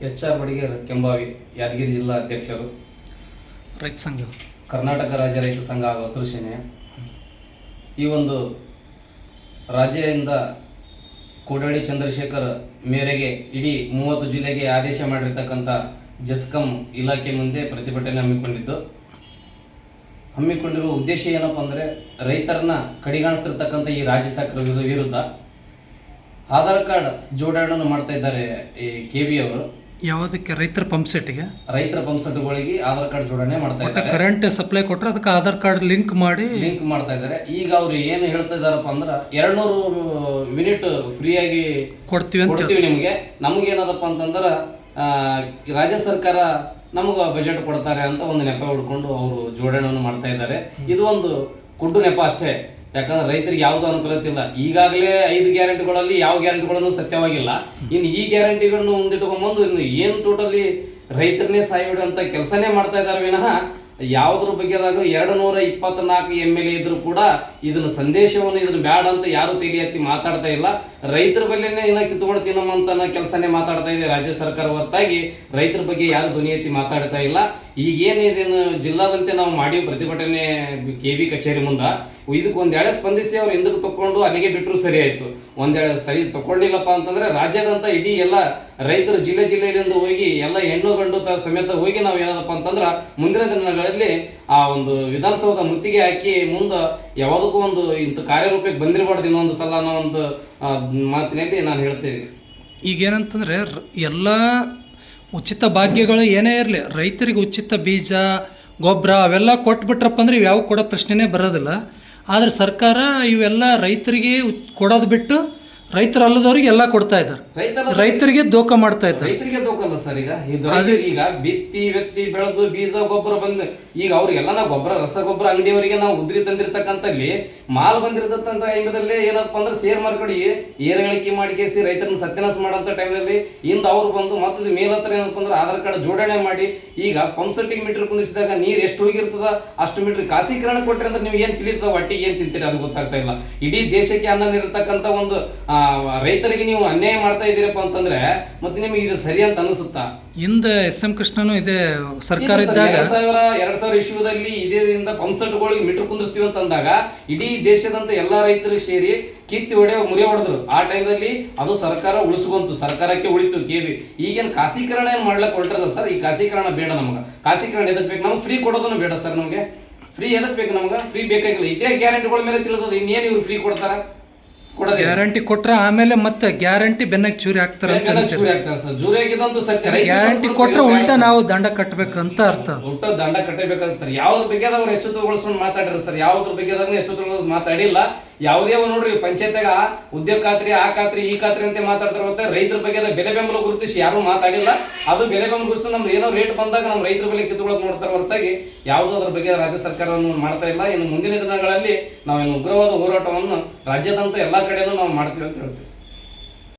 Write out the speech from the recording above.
H R Badiger Kembhavi Yadgir ಜಿಲ್ಲಾ ಅಧ್ಯಕ್ಷರು. ರೈತ ಸಂಘ. ಕರ್ನಾಟಕ ರಾಜ್ಯ ರೈತ ಸಂಘ ಹಾಗೂ ಹಸಿರು ಸೇನೆ ಈ ಒಂದು ರಾಜ್ಯದಿಂದ ಕೋಡಳ್ಳಿ ಚಂದ್ರಶೇಖರ್ ಮೇರೆಗೆ ಇಡೀ ಮೂವತ್ತು ಜಿಲ್ಲೆಗೆ ಆದೇಶ ಮಾಡಿರ್ತಕ್ಕಂಥ ಜಸ್ಕಂ ಇಲಾಖೆ ಮುಂದೆ ಪ್ರತಿಭಟನೆ ಹಮ್ಮಿಕೊಂಡಿದ್ದು. ಹಮ್ಮಿಕೊಂಡಿರುವ ಉದ್ದೇಶ ಏನಪ್ಪ ಅಂದರೆ ರೈತರನ್ನ ಕಡಿಗಾಣಿಸ್ತಿರ್ತಕ್ಕಂಥ ಈ ರಾಜ್ಯ ಸರ್ಕಾರ ವಿರು- ವಿರುದ್ಧ ಆಧಾರ್ ಕಾರ್ಡ್ ಜೋಡಣೆಯನ್ನು ಮಾಡ್ತಾ ಇದ್ದಾರೆ ಈ ಕೆ ಬಿ ಅವರು. ಯಾವುದಕ್ಕೆ ರೈತರ ಪಂಪ್ ಸೆಟ್ಗೆ ರೈತರ ಪಂಪ್ ಸೆಟ್ಗಳಿಗೆ ಆಧಾರ್ ಕಾರ್ಡ್ ಜೋಡಣೆ ಮಾಡ್ತಾ ಇದ್ದಾರೆ. ಕರೆಂಟ್ ಸಪ್ಲೈ ಕೊಟ್ಟರೆ ಅದಕ್ಕೆ ಆಧಾರ್ ಕಾರ್ಡ್ ಲಿಂಕ್ ಮಾಡಿ ಲಿಂಕ್ ಮಾಡ್ತಾ ಇದ್ದಾರೆ. ಈಗ ಅವ್ರು ಏನು ಹೇಳ್ತಾ ಇದಾರಪ್ಪ ಅಂದ್ರೆ ಎರಡ್ನೂರು ಯೂನಿಟ್ ಫ್ರೀಯಾಗಿ ಕೊಡ್ತೀವಿ ಅಂತ ಕೊಡ್ತೀವಿ ನಿಮಗೆ. ನಮ್ಗೆ ಏನದಪ್ಪ ಅಂತಂದ್ರೆ ಆ, ರಾಜ್ಯ ಸರ್ಕಾರ ನಮಗೆ ಬಜೆಟ್ ಕೊಡ್ತಾರೆ ಅಂತ ಒಂದು ನೆಪ ಹುಡ್ಕೊಂಡು ಅವರು ಜೋಡಣೆಯನ್ನು ಮಾಡ್ತಾ ಇದ್ದಾರೆ. ಇದು ಒಂದು ಕುಡ್ಡು ನೆಪ ಅಷ್ಟೇ. ಯಾಕಂದ್ರೆ ರೈತರಿಗೆ ಯಾವುದು ಅನುಕೂಲತೆ ಇಲ್ಲ. ಈಗಾಗಲೇ ಐದು ಗ್ಯಾರಂಟಿಗಳಲ್ಲಿ ಯಾವ ಗ್ಯಾರಂಟಿಗಳನ್ನು ಸತ್ಯವಾಗಿಲ್ಲ. ಇನ್ನು ಈ ಗ್ಯಾರಂಟಿಗಳನ್ನು ಮುಂದಿಟ್ಕೊಂಡ್ಬಂದು ಇನ್ನು ಏನು ಟೋಟಲಿ ರೈತರನ್ನೇ ಸಾಯಿಬಿಡುವಂಥ ಕೆಲಸನೇ ಮಾಡ್ತಾ ಇದ್ದಾರೆ ವಿನಃ ಯಾವುದ್ರ ಬಗ್ಗೆದಾಗ ಎರಡು ನೂರ ಇಪ್ಪತ್ನಾಲ್ಕು ಎಂ ಎಲ್ ಎ ಇದ್ರು ಕೂಡ ಇದನ್ನ ಸಂದೇಶವನ್ನು ಇದನ್ನ ಬ್ಯಾಡ ಅಂತ ಯಾರು ತಲೆ ಎತ್ತಿ ಮಾತಾಡ್ತಾ ಇಲ್ಲ. ರೈತರ ಬಗ್ಗೆನೇ ಇನ್ನ ಕಿತ್ಕೊಂಡು ತಿನ್ನೋಮಂತ ಕೆಲಸನೇ ಮಾತಾಡ್ತಾ ಇದೆ ರಾಜ್ಯ ಸರ್ಕಾರ ಹೊರತಾಗಿ. ರೈತರ ಬಗ್ಗೆ ಯಾರು ಧ್ವನಿ ಎತ್ತಿ ಮಾತಾಡ್ತಾ ಇಲ್ಲ. ಈಗ ಏನಿದೇನು ಜಿಲ್ಲಾದಂತೆ ನಾವು ಮಾಡಿ ಪ್ರತಿಭಟನೆ ಕೆ ಬಿ ಕಚೇರಿ ಮುಂದೆ ಇದಕ್ಕೆ ಒಂದೆಳೆ ಸ್ಪಂದಿಸಿ ಅವ್ರು ಹಿಂದಕ್ಕೆ ತಕೊಂಡು ಅಲ್ಲಿಗೆ ಬಿಟ್ಟರು ಸರಿ ಆಯ್ತು. ಒಂದೆಳೆ ಸರಿ ತಗೊಂಡಿಲ್ಲಪ್ಪ ಅಂತಂದ್ರೆ ರಾಜ್ಯದಂತ ಇಡೀ ಎಲ್ಲ ರೈತರು ಜಿಲ್ಲೆ ಜಿಲ್ಲೆಯಿಂದ ಹೋಗಿ ಎಲ್ಲ ಹೆಣ್ಣು ಗಂಡು ತ ಸಮೇತ ಹೋಗಿ ನಾವು ಏನದಪ್ಪ ಅಂತಂದ್ರೆ ಮುಂದಿನ ದಿನಗಳಲ್ಲಿ ಆ ಒಂದು ವಿಧಾನಸೌಧ ಮುತ್ತಿಗೆ ಹಾಕಿ ಮುಂದೆ ಯಾವುದಕ್ಕೂ ಒಂದು ಇಂಥ ಕಾರ್ಯರೂಪಕ್ಕೆ ಬಂದಿರಬಾರ್ದು ಇನ್ನೊಂದು ಸಲ ಅನ್ನೋ ಒಂದು ಮಾತಿನಲ್ಲಿ ನಾನು ಹೇಳ್ತೇನೆ ಈಗ ಏನಂತಂದ್ರೆ ರ- ಎಲ್ಲ ಉಚಿತ ಭಾಗ್ಯಗಳು ಏನೇ ಇರಲಿ, ರೈತರಿಗೆ ಉಚಿತ ಬೀಜ, ಗೊಬ್ಬರ ಅವೆಲ್ಲ ಕೊಟ್ಬಿಟ್ರಪ್ಪ ಅಂದ್ರೆ ಯಾವ ಕೊಡೋ ಪ್ರಶ್ನೆನೇ ಬರೋದಿಲ್ಲ. ಆದರೆ ಸರ್ಕಾರ ಇವೆಲ್ಲ ರೈತರಿಗೆ ಕೊಡೋದು ಬಿಟ್ಟು ರೈತರಲ್ಲದವ್ರಿಗೆ ಎಲ್ಲ ಕೊಡ್ತಾ ಇದ್ದಾರೆ. ರೈತರ ರೈತರಿಗೆ ದೋಖ ಮಾಡ್ತಾ ಇದ್ದಾರೆ. ರೈತರಿಗೆ ದೋಖಲ್ಲ ಸರ್ ಈಗ? ಈಗ ಬಿತ್ತಿ ವ್ಯಕ್ತಿ ಬೆಳೆದು ಬೀಜ ಗೊಬ್ಬರ ಬಂದು ಈಗ ಅವ್ರಿಗೆಲ್ಲ ನಾವು ಗೊಬ್ಬರ ರಸಗೊಬ್ಬರ ಅಂಗಡಿಯವರಿಗೆ ನಾವು ಉದ್ರಿ ತಂದಿರ್ತಕ್ಕಂಥಲ್ಲಿ ಮಾಲ್ ಬಂದಿರತಕ್ಕಂಥ ಟೈಮದಲ್ಲಿ ಏನಪ್ಪ ಅಂದ್ರೆ ಶೇರ್ ಮಾರ್ಕೆಟ್ಗೆ ಏರಗಳಿಕೆ ಮಾಡಿ ಕೇಸಿ ರೈತರನ್ನ ಸತ್ಯನಾಶ ಮಾಡೋಂಥ ಟೈಮಲ್ಲಿ ಇಂದ ಅವ್ರು ಬಂದು ಮತ್ತೆ ಮೇಲತ್ರ ಏನಪ್ಪ ಅಂದ್ರೆ ಆಧಾರ್ ಕಾರ್ಡ್ ಜೋಡಣೆ ಮಾಡಿ ಈಗ ಪಂಪ್ ಸೆಟ್ಟಿಗೆ ಮೀಟರ್ ಕುಂದಿಸಿದಾಗ ನೀರು ಎಷ್ಟು ಹೋಗಿರ್ತದ ಅಷ್ಟು ಮೀಟರ್ ಖಾಸೀಕರಣ ಕೊಟ್ಟರೆ ಅಂದ್ರೆ ನೀವು ಏನು ತಿಳಿತದ ಒಟ್ಟಿಗೆ ಏನು ತಿಂತೀರಿ ಅದು ಗೊತ್ತಾಗ್ತಾ ಇಲ್ಲ. ಇಡೀ ದೇಶಕ್ಕೆ ಅನ್ನ ನೀಡಿರ್ತಕ್ಕಂಥ ಒಂದು ರೈತರಿಗೆ ನೀವು ಅನ್ಯಾಯ ಮಾಡ್ತಾ ಇದ್ದೀರಪ್ಪ ಅಂತಂದ್ರೆ ಮತ್ತೆ ನಿಮಗೆ ಇದು ಸರಿ ಅಂತ ಅನಿಸುತ್ತಾ? ಹಿಂದೆ ಎಸ್ ಎಂ ಕೃಷ್ಣನು ಇದೇ ಸರ್ಕಾರ ಇದ್ದಾಗ ಎರಡ್ ಸಾವಿರ ಎರಡ್ ಸಾವಿರ ಇಶ್ಯೂದಲ್ಲಿ ಇದರಿಂದ ಪಂಪ್ಸೆಟ್ಗಳಿಗೆ ಮೀಟರ್ ಕುಂದಿಸ್ತೀವಿ ಅಂತ ಅಂದಾಗ ಇಡೀ ದೇಶದಂತ ಎಲ್ಲಾ ರೈತರಿಗೆ ಸೇರಿ ಕಿತ್ತಿ ಹೊಡೆ ಮುರಿ ಹೊಡೆದ್ರು. ಆ ಟೈಮಲ್ಲಿ ಅದು ಸರ್ಕಾರ ಉಳಿಸ್ಕೊಂತು ಸರ್ಕಾರಕ್ಕೆ ಉಳಿತು ಕೇವಿ ಈಗೇನು ಖಾಸೀಕರಣ ಏನು ಮಾಡ್ಲಕ್ಕೆ ಹೊರಟ್ರಲ್ಲ ಸರ್? ಈ ಖಾಸೀಕರಣ ಬೇಡ ನಮ್ಗೆ. ಖಾಸೀಕರಣ ಎದಕ್ ಬೇಕು? ನಮ್ಗೆ ಫ್ರೀ ಕೊಡೋದನ್ನು ಬೇಡ ಸರ್ ನಮಗೆ. ಫ್ರೀ ಎದಕ್ ಬೇಕು ನಮ್ಗೆ? ಫ್ರೀ ಬೇಕಾಗಿಲ್ಲ. ಇದೇ ಗ್ಯಾರಂಟಿಗಳ ಮೇಲೆ ತಿಳಿದದ ಇನ್ನೇನು ಇವ್ರು ಫ್ರೀ ಕೊಡ್ತಾರ? ಗ್ಯಾರಂಟಿ ಕೊಟ್ರ ಆಮೇಲೆ ಮತ್ತೆ ಗ್ಯಾರಂಟಿ ಬೆನ್ನಕ್ಕೆ ಚೂರಿ ಹಾಕ್ತಾರೆ ಗ್ಯಾರಂಟಿ ಕೊಟ್ರ ಉಲ್ಟಾ. ನಾವು ದಂಡ ಕಟ್ಟಬೇಕಂತ ಅರ್ಥ. ಉಲ್ಟಾ ದಂಡ ಕಟ್ಟಬೇಕಂತ ಸರ್. ಯಾವ್ದ್ರ ಬಗ್ಗೆ ಅವ್ರು ಎಚ್ಚೆತ್ತುಗೊಳಿಸ್ಕೊಂಡು ಮಾತಾಡಿರ ಸರ್. ಯಾವ್ದ್ರ ಬಗ್ಗೆ ಎಚ್ಚೆತ್ತುಗೊಳಿಸ್ ಮಾತಾಡಿಲ್ಲ. ಯಾವುದೇ ನೋಡ್ರಿ, ಪಂಚಾಯತ್ಯಾಗ ಉದ್ಯೋಗ ಖಾತ್ರಿ, ಆ ಖಾತ್ರಿ, ಈ ಖಾತ್ರಿ ಅಂತ ಮಾತಾಡ್ತಾರೆ, ಮತ್ತೆ ರೈತರ ಬಗ್ಗೆ ಬೆಲೆ ಬೆಂಬಲ ಗುರುತಿಸಿ ಯಾರು ಮಾತಾಡಿಲ್ಲ. ಅದು ಬೆಲೆ ಬೆಂಬಲ ಗುರುತಿಸಿ ನಮ್ಗೆ ಏನೋ ರೇಟ್ ಬಂದಾಗ ನಮ್ಮ ರೈತರ ಬೆಲೆ ಕಿತ್ಕೊಳಕ್ ನೋಡ್ತಾರೆ ಹೊರತಾಗಿ ಯಾವುದೋ ಅದ್ರ ಬಗ್ಗೆ ರಾಜ್ಯ ಸರ್ಕಾರವನ್ನು ಮಾಡ್ತಾ ಇಲ್ಲ. ಇನ್ನು ಮುಂದಿನ ದಿನಗಳಲ್ಲಿ ನಾವೇನು ಉಗ್ರವಾದ ಹೋರಾಟವನ್ನು ರಾಜ್ಯದಂತ ಎಲ್ಲ ಕಡೆಯೂ ನಾವು ಮಾಡ್ತೀವಿ ಅಂತ ಹೇಳ್ತೀವಿ.